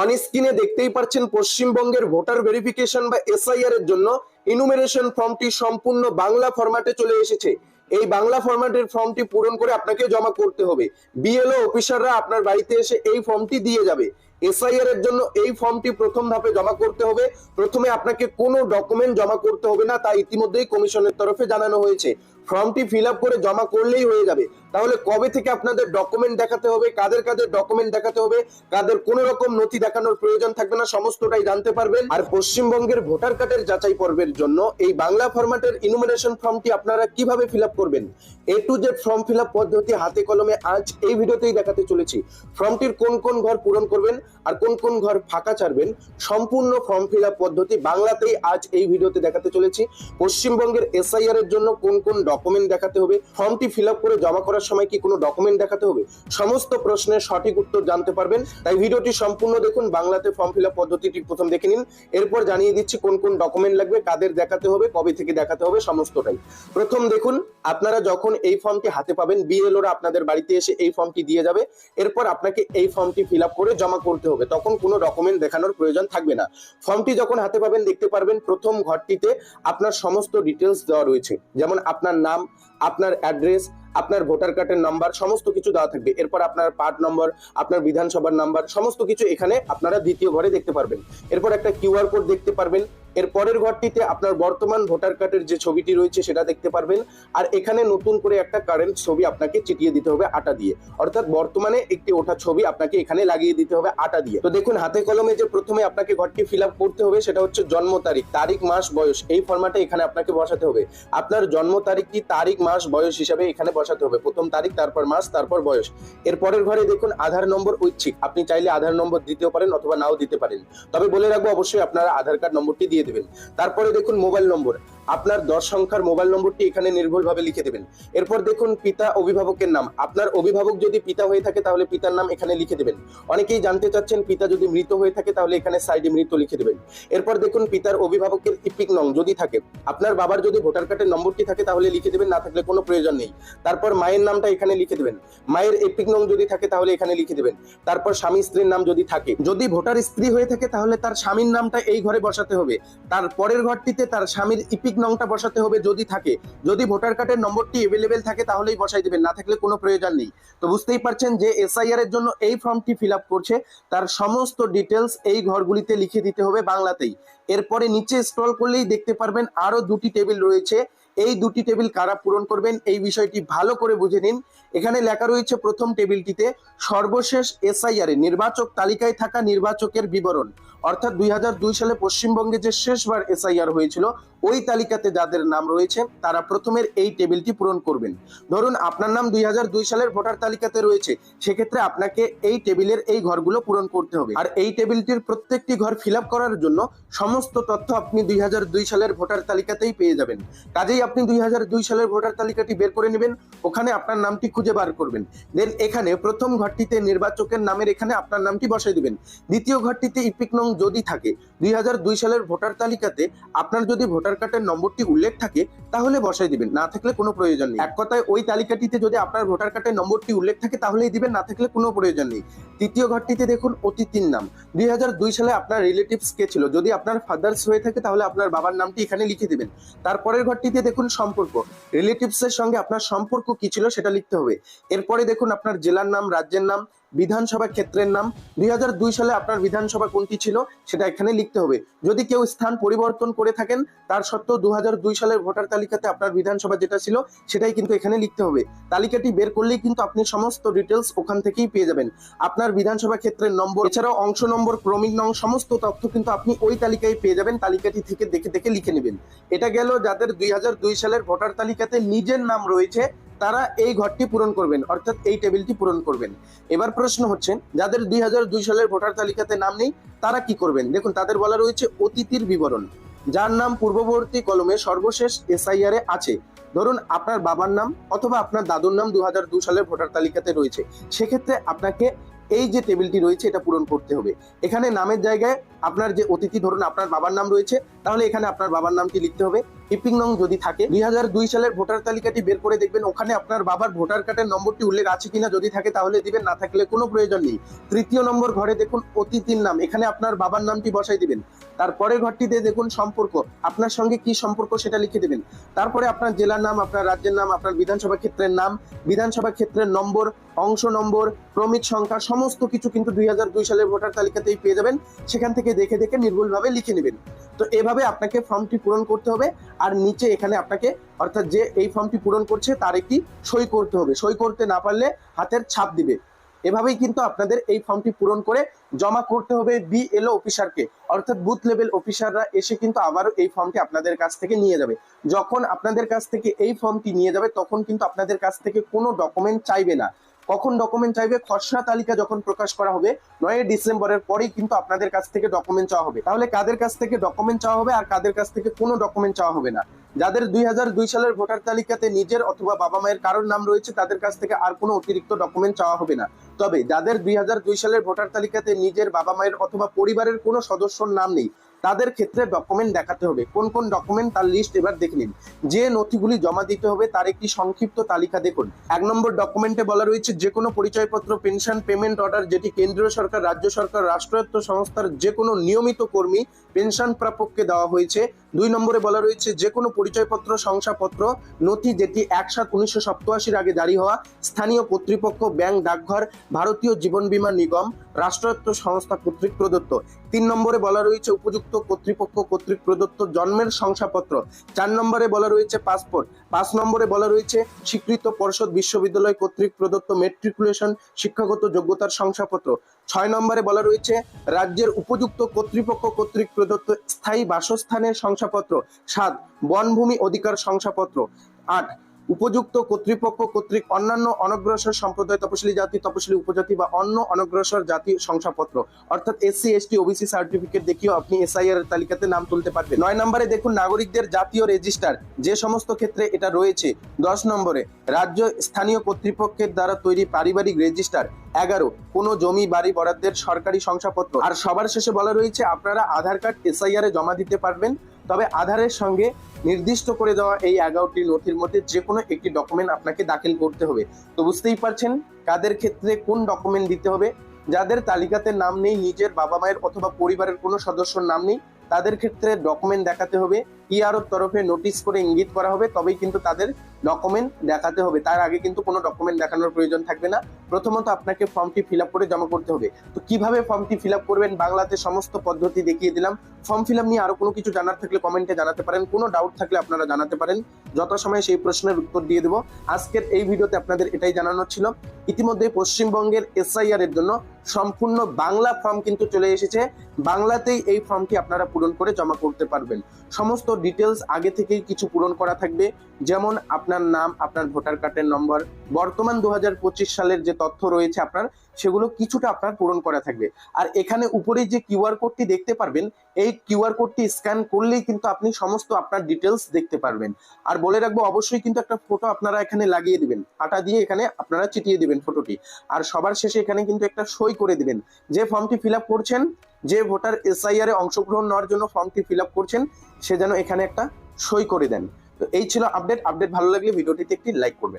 On স্ক্রিনে দেখতেই পাচ্ছেন পশ্চিমবঙ্গের ভোটার ভেরিফিকেশন বা এসআইআর এর জন্য ইনুমেরেশন ফর্মটি সম্পূর্ণ বাংলা ফরম্যাটে চলে এসেছে। এই বাংলা ফরম্যাটের ফর্মটি পূরণ করে আপনাকে জমা করতে হবে। বিএলও অফিসাররা আপনার বাড়িতে এসে এই ফর্মটি দিয়ে যাবে। এসআইআর এর জন্য এই ফর্মটি প্রথম ধাপে জমা করতে হবে। প্রথমে আপনাকে কোনো ডকুমেন্ট জমা করতে হবে না, তা ইতিমধ্যেই কমিশনের তরফে জানানো হয়েছে। ফর্মটি ফিল করে জমা করলেই হয়ে যাবে। তাহলে কবে থেকে আপনাদের ডকুমেন্ট দেখাতে হবে, কাদের কাদের ডকুমেন্ট দেখাতে হবে, কাদের কোনো রকম নথি দেখানোর প্রয়োজন থাকবে না, সমস্তটাই জানতে পারবেন। আর পশ্চিমবঙ্গের ভোটার কার্ডের যাচাই পর্বের জন্য এই বাংলা ফরম্যাটের ইনুমিনেশন ফর্মটি আপনারা কীভাবে ফিল করবেন? A to Z form fill পদ্ধতি হাতে কলমে আজ এই ভিডিওতেই দেখাতে চলেছি। ফর্মটির কোন কোন ঘর পূরণ করবেন আর কোন কোন ঘর ফাঁকা ছাড়বেন, সম্পূর্ণ ফর্ম ফিল পদ্ধতি বাংলাতেই আজ এই ভিডিওতে দেখাতে চলেছি। পশ্চিমবঙ্গের এসআইআর এর জন্য কোন কোন ডকুমেন্ট দেখাতে হবে। ফর্মটি ফিল করে জমা করার সময় কি কোনো ডকুমেন্ট দেখাতে হবে? সমস্ত প্রশ্নের সঠিক উত্তর জানতে পারবেন। তাই ভিডিওটি সম্পূর্ণ দেখুন, বাংলাতে ফর্ম ফিল পদ্ধতিটি প্রথম দেখে নিন। এরপর জানিয়ে দিচ্ছি কোন কোন ডকুমেন্ট লাগবে, কাদের দেখাতে হবে, কবে থেকে দেখাতে হবে, সমস্তটাই। প্রথম দেখুন, আপনারা যখন এই ফর্মটি হাতে পাবেন বিএলওরা আপনাদের বাড়িতে এসে এই ফর্মটি দিয়ে যাবে। এরপর আপনাকে এই ফর্মটি ফিল করে জমা করতে হবে। তখন কোনো ডকুমেন্ট দেখানোর প্রয়োজন থাকবে না। ফর্মটি যখন হাতে পাবেন, দেখতে পারবেন প্রথম ঘরটিতে আপনার সমস্ত ডিটেলস দেওয়া রয়েছে। যেমন আপনার নাম, আপনার অ্যাড্রেস আপনার ভোটার কার্ডের নাম্বার সমস্ত কিছু দেওয়া থাকবে। এরপর আপনার পার্ট নম্বর আপনার বিধানসভার নাম্বার সমস্ত কিছু এখানে আপনারা দ্বিতীয় ঘরে দেখতে পারবেন। এরপর একটা কিউআর কোড দেখতে পারবেন। এর পরের ঘরটিতে আপনার বর্তমান ভোটার কার্ডের যে ছবিটি রয়েছে সেটা দেখতে পারবেন। আর এখানে নতুন করে একটা কারেন্ট ছবি আপনাকে চিটিয়ে দিতে হবে আটা দিয়ে। অর্থাৎ বর্তমানে একটি ওঠা ছবি আপনাকে এখানে লাগিয়ে দিতে হবে আটা দিয়ে। তো দেখুন, হাতে কলমে যে প্রথমে আপনাকে ঘরটি ফিল করতে হবে সেটা হচ্ছে জন্ম তারিখ তারিখ, মাস, বয়স। এই ফরম্যাটে এখানে আপনাকে বসাতে হবে। আপনার জন্ম তারিখটি তারিখ, মাস, বয়স হিসাবে এখানে বসাতে হবে। প্রথম তারিখ, তারপর মাস, তারপর বয়স। এর পরের ঘরে দেখুন, আধার নম্বর ঐচ্ছিক। আপনি চাইলে আধার নম্বর দিতেও পারেন অথবা নাও দিতে পারেন। তবে বলে রাখব, অবশ্যই আপনারা আধার কার্ড নম্বরটি দিয়ে দেবেন। তারপরে দেখুন মোবাইল নম্বর। আপনার দশ সংখ্যার মোবাইল নম্বরটি এখানে নির্ভুলভাবে লিখে দেবেন। এরপর দেখুন পিতা অভিভাবকের নাম। আপনার অভিভাবক যদি পিতা হয়ে থাকে, তাহলে পিতার নাম এখানে লিখে দেবেন। অনেকেই জানতে চাচ্ছেন পিতা যদি মৃত হয়ে থাকে, তাহলে এখানে সাইডে মৃত লিখে দেবেন। এরপর দেখুন পিতার অভিভাবকের ইপিক নং যদি থাকে, আপনার বাবার যদি ভোটার কার্ডের নম্বরটি থাকে, তাহলে লিখে দেবেন, না থাকলে কোনো প্রয়োজন নেই। তারপর মায়ের নামটা এখানে লিখে দেবেন। মায়ের এপিক নং যদি থাকে, তাহলে এখানে লিখে দেবেন। তারপর স্বামী স্ত্রীর নাম যদি থাকে, যদি ভোটার স্ত্রী হয়ে থাকে, তাহলে তার স্বামীর নামটা এই ঘরে বসাতে হবে। তার পরের ঘরটিতে তার স্বামীর ইপিক নংটা বসাতে হবে যদি থাকে। যদি ভোটার কার্ডের নম্বরটি এভেলেবেল থাকে তাহলেই বসাই দেবেন, না থাকলে কোনো প্রয়োজন নেই। তো বুঝতেই পারছেন যে এসআইআর এর জন্য এই ফর্মটি ফিল করছে। তার সমস্ত ডিটেলস এই ঘরগুলিতে লিখে দিতে হবে বাংলাতেই। এরপরে নিচে স্ক্রল করলেই দেখতে পারবেন আরও দুটি টেবিল রয়েছে। এই দুটি টেবিল কারা পূরণ করবেন এই বিষয়টি ভালো করে বুঝে নিন। এখানে লেখা রয়েছে প্রথম টেবিলটিতে সর্বশেষ এসআইআর নির্বাচক তালিকায় থাকা নির্বাচকের বিবরণ। অর্থাৎ দুই হাজার দুই সালে পশ্চিমবঙ্গে যে শেষবার এসআইআর হয়েছিল, ওই তালিকাতে যাদের নাম রয়েছে, তারা প্রথমের এই টেবিলটি পূরণ করবেন। ধরুন, আপনার নাম দুই হাজার দুই সালের ভোটার তালিকাতে রয়েছে, সেক্ষেত্রে আপনাকে এই টেবিলের এই ঘরগুলো পূরণ করতে হবে। আর এই টেবিলটির প্রত্যেকটি ঘর ফিল করার জন্য সমস্ত তথ্য আপনি দুই হাজার দুই সালের ভোটার তালিকাতেই পেয়ে যাবেন। কাজেই আপনি দুই হাজার দুই সালের ভোটার তালিকাটি বের করে নেবেন, ওখানে আপনার নামটি খুঁজে বার করবেন। দেন এখানে প্রথম ঘরটিতে নির্বাচকের নামের এখানে আপনার নামটি বসাই দিবেন। দ্বিতীয় ঘরটিতে ইপিক নং যদি থাকে, দুই হাজার দুই সালের ভোটার তালিকাতে আপনার যদি ভোটার কার্ডের নম্বরটি উল্লেখ থাকে, তাহলে বসাই দিবেন, না থাকলে কোনো প্রয়োজন নেই। এক কথায়, ওই তালিকাটিতে যদি আপনার ভোটার কার্ডের নম্বরটি উল্লেখ থাকে, তাহলেই দিবেন, না থাকলে কোনো প্রয়োজন নেই। তৃতীয় ঘরটিতে দেখুন, অতিথির নাম। দুই হাজার দুই সালে আপনার রিলেটিভস কে ছিল? যদি আপনার ফাদার্স হয়ে থাকে, তাহলে আপনার বাবার নামটি এখানে লিখে দিবেন। তারপরের ঘরটিতে দেখুন, সম্পর্ক। রিলেটিভস এর সঙ্গে আপনার সম্পর্ক কি ছিল, সেটা লিখতে হবে। এরপরে দেখুন, আপনার জেলার নাম, রাজ্যের নাম বিধানসভা ক্ষেত্রের নাম। দুই হাজার দুই সালে আপনার বিধানসভা কোনটি ছিল সেটা এখানে লিখতে হবে। যদি কেউ স্থান পরিবর্তন করে থাকেন, তার সত্ত্বেও দু হাজার দুই সালের ভোটার তালিকাতে আপনার বিধানসভা যেটা ছিল, সেটাই কিন্তু এখানে লিখতে হবে। তালিকাটি বের করলেই কিন্তু আপনি সমস্ত ডিটেলস ওখান থেকেই পেয়ে যাবেন। আপনার বিধানসভা ক্ষেত্রের নম্বর, এছাড়াও অংশ নম্বর, ক্রমিক নং, সমস্ত তথ্য কিন্তু আপনি ওই তালিকায় পেয়ে যাবেন, তালিকাটি থেকে দেখে দেখে লিখে নেবেন। এটা গেল যাদের দুই হাজার দুই সালের ভোটার তালিকাতে নিজের নাম রয়েছে তারা এই ঘরটি পূরণ করবেন, অর্থাৎ এই টেবিলটি পূরণ করবেন। এবার প্রশ্ন হচ্ছে, যাদের দুই হাজার দুই সালের ভোটার তালিকাতে নাম নেই, তারা কি করবেন? দেখুন, তাদের বলা রয়েছে অতিথির বিবরণ। যার নাম পূর্ববর্তী কলমে সর্বশেষ এসআইআর এ আছে। ধরুন, আপনার বাবার নাম অথবা আপনার দাদুর নাম দু সালের ভোটার তালিকাতে রয়েছে। সেক্ষেত্রে আপনাকে এই যে টেবিলটি রয়েছে, এটা পূরণ করতে হবে। এখানে নামের জায়গায় আপনার যে অতিথি, ধরুন আপনার বাবার নাম রয়েছে, তাহলে এখানে আপনার বাবার নামটি লিখতে হবে। ইপিং নং যদি থাকে, দুই হাজার দুই সালের ভোটার তালিকাটি বের করে দেখবেন, ওখানে আপনার বাবার ভোটার কার্ডের নম্বরটি উল্লেখ আছে কিনা যদি থাকে, তাহলে দিবেন, না থাকলে কোনো প্রয়োজন নেই। তৃতীয় নম্বর ঘরে দেখুন, অতিথির নাম, এখানে আপনার বাবার নামটি বসাই দিবেন। তারপরে ঘরটিতে দেখুন সম্পর্ক, আপনার সঙ্গে কি সম্পর্ক সেটা লিখে দেবেন। তারপরে আপনার জেলার নাম, আপনার রাজ্যের নাম, আপনার বিধানসভা ক্ষেত্রের নাম, বিধানসভা ক্ষেত্রের নম্বর, অংশ নম্বর, ক্রমিক সংখ্যা, সমস্ত কিছু কিন্তু দুই হাজার দুই সালের ভোটার তালিকাতেই পেয়ে যাবেন। সেখান থেকে দেখে দেখে নির্ভুলভাবে লিখে নেবেন। তো এভাবে আপনাকে ফর্মটি পূরণ করতে হবে আর নিচে এখানে আপনাকে অর্থাৎ যে এই ফর্মটি পূরণ করছে তার একটি সই করতে হবে। সই করতে না পারলে হাতের ছাপ দিবে। এভাবেই কিন্তু আপনাদের এই ফর্মটি পূরণ করে জমা করতে হবে বিএলও অফিসারকে। অর্থাৎ বুথ লেভেল অফিসাররা এসে কিন্তু আবারও এই ফর্মটি আপনাদের কাছ থেকে নিয়ে যাবে। যখন আপনাদের কাছ থেকে এই ফর্মটি নিয়ে যাবে, তখন কিন্তু আপনাদের কাছ থেকে কোনো ডকুমেন্ট চাইবে না। কখন ডকুমেন্ট চাইবে? খসড়া তালিকা যখন প্রকাশ করা হবে, নয় ডিসেম্বরের পরেই কিন্তু আপনাদের কাছ থেকে ডকুমেন্ট চাওয়া হবে। তাহলে কাদের কাছ থেকে ডকুমেন্ট চাওয়া হবে আর কাদের কাছ থেকে কোনো ডকুমেন্ট চাওয়া হবে না? যাদের দুই হাজার দুই সালের ভোটার তালিকাতে নিজের অথবা বাবা মায়ের কারোর নাম রয়েছে, তাদের কাছ থেকে আর কোনো অতিরিক্ত ডকুমেন্ট চাওয়া হবে না। তবে যাদের দুই হাজার দুই সালের ভোটার তালিকাতে নিজের বাবা মায়ের অথবা পরিবারের কোনো সদস্যর নাম নেই তাদের ক্ষেত্রে ডকুমেন্ট দেখাতে হবে। কোন কোন ডকুমেন্ট তার লিস্ট এবার দেখে নিন। যে নথিগুলি জমা দিতে হবে তার একটি সংক্ষিপ্ত তালিকা দেখুন। এক নম্বর ডকুমেন্টে বলা রয়েছে যে কোনো পরিচয়পত্র পেনশন পেমেন্ট অর্ডার যেটি কেন্দ্রীয় সরকার, রাজ্য সরকার, রাষ্ট্রায়ত্ত সংস্থার যে কোনো নিয়মিত কর্মী পেনশন প্রাপককে দেওয়া হয়েছে। দুই নম্বরে বলা রয়েছে যে কোনো পরিচয়পত্র, শংসাপত্র, নথি যেটি এক সাত উনিশশো সপ্তাশির আগে জারি হওয়া স্থানীয় কর্তৃপক্ষ ব্যাংক ডাকঘর, ভারতীয় জীবন বীমা নিগম, রাষ্ট্রায়ত্ত সংস্থা কর্তৃক প্রদত্ত। তিন নম্বরে বলা রয়েছে, উপযুক্ত কর্তৃপক্ষ কর্তৃক প্রদত্ত জন্মের শংসাপত্র। চার নম্বরে বলা রয়েছে, পাসপোর্ট। পাঁচ নম্বরে বলা রয়েছে, স্বীকৃত পর্ষদ বিশ্ববিদ্যালয় কর্তৃক প্রদত্ত মেট্রিকুলেশন শিক্ষাগত যোগ্যতার শংসাপত্র। ছয় নম্বরে বলা রয়েছে, রাজ্যের উপযুক্ত কর্তৃপক্ষ কর্তৃক প্রদত্ত স্থায়ী বাসস্থানের শংসাপত্র। সাত, বনভূমি অধিকার শংসাপত্র। আট উপযুক্ত কর্তৃপক্ষ কর্তৃক অন্যান্য অনগ্রসর সম্প্রদায়, তপশিলি জাতি, তপশিলি উপজাতি বা অন্য অনগ্রসর জাতি শংসাপত্র, অর্থাৎ এসসি এসটি ওবিসি সার্টিফিকেট দেখিয়েও আপনি এসআইআর এর তালিকাতে নাম তুলতে পারবেন। নয় নম্বরে দেখুন নাগরিকদের জাতীয় রেজিস্টার যে সমস্ত ক্ষেত্রে এটা রয়েছে। দশ নম্বরে, রাজ্য স্থানীয় কর্তৃপক্ষের দ্বারা তৈরি পারিবারিক রেজিস্টার এগারো, কোনো জমি, বাড়ি, বরাদ্দের সরকারি শংসাপত্র। আর সবার শেষে বলা রয়েছে, আপনারা আধার কার্ড এসআইআর এ জমা দিতে পারবেন। তবে আধারের সঙ্গে নির্দিষ্ট করে দেওয়া এই এগারোটি নথির মধ্যে যে কোনো একটি ডকুমেন্ট আপনাকে দাখিল করতে হবে। তো বুঝতেই পারছেন কাদের ক্ষেত্রে কোন ডকুমেন্ট দিতে হবে, যাদের তালিকাতে নাম নেই, নিজের বাবা মায়ের অথবা পরিবারের কোনো সদস্যর নাম নেই, তাদের ক্ষেত্রে ডকুমেন্ট দেখাতে হবে। ইআরওর তরফে নোটিশ করে ইঙ্গিত করা হবে, তবেই কিন্তু তাদের ডকুমেন্ট দেখাতে হবে। তার আগে কিন্তু কোনো ডকুমেন্ট দেখানোর প্রয়োজন থাকবে না। প্রথমত আপনাকে ফর্মটি ফিল করে জমা করতে হবে। তো কীভাবে ফর্মটি ফিল করবেন? বাংলাতে সমস্ত পদ্ধতি দেখিয়ে দিলাম। ফর্ম ফিল নিয়ে আরও কোনো কিছু জানার থাকলে কমেন্টে জানাতে পারেন। কোনো ডাউট থাকলে আপনারা জানাতে পারেন। যথাসময়ে সেই প্রশ্নের উত্তর দিয়ে দেবো। আজকের এই ভিডিওতে আপনাদের এটাই জানানো ছিল। ইতিমধ্যে পশ্চিমবঙ্গের এসআইআর এর জন্য সম্পূর্ণ বাংলা ফর্ম কিন্তু চলে এসেছে। বাংলাতেই এই ফর্মটি আপনারা পূরণ করে জমা করতে পারবেন। সমস্ত ডিটেলস আগে থেকেই কিছু পূরণ করা থাকবে। যেমন আপনার নাম, আপনার ভোটার কার্ডের নম্বর, বর্তমান দু হাজার পঁচিশ সালের যে তথ্য রয়েছে আপনার, সেগুলো কিছুটা আপনার পূরণ করা থাকবে। আর এখানে উপরে যে কিউআর কোডটি দেখতে পারবেন, এই কিউআর কোডটি স্ক্যান করলেই কিন্তু আপনি সমস্ত আপনার ডিটেলস দেখতে পারবেন। আর বলে রাখব, অবশ্যই কিন্তু একটা ফটো আপনারা এখানে লাগিয়ে দিবেন। আটা দিয়ে এখানে আপনারা চিটিয়ে দিবেন ফটোটি আর সবার শেষে এখানে কিন্তু একটা সই করে দিবেন। যে ফর্মটি ফিল করছেন যে ভোটার এসআইআর এ অংশগ্রহণ নেওয়ার জন্য ফর্মটি ফিল করছেন, সে যেন এখানে একটা সই করে দেন। তো এই ছিল আপডেট। আপডেট ভালো লাগলে ভিডিওটিতে একটি লাইক করবেন।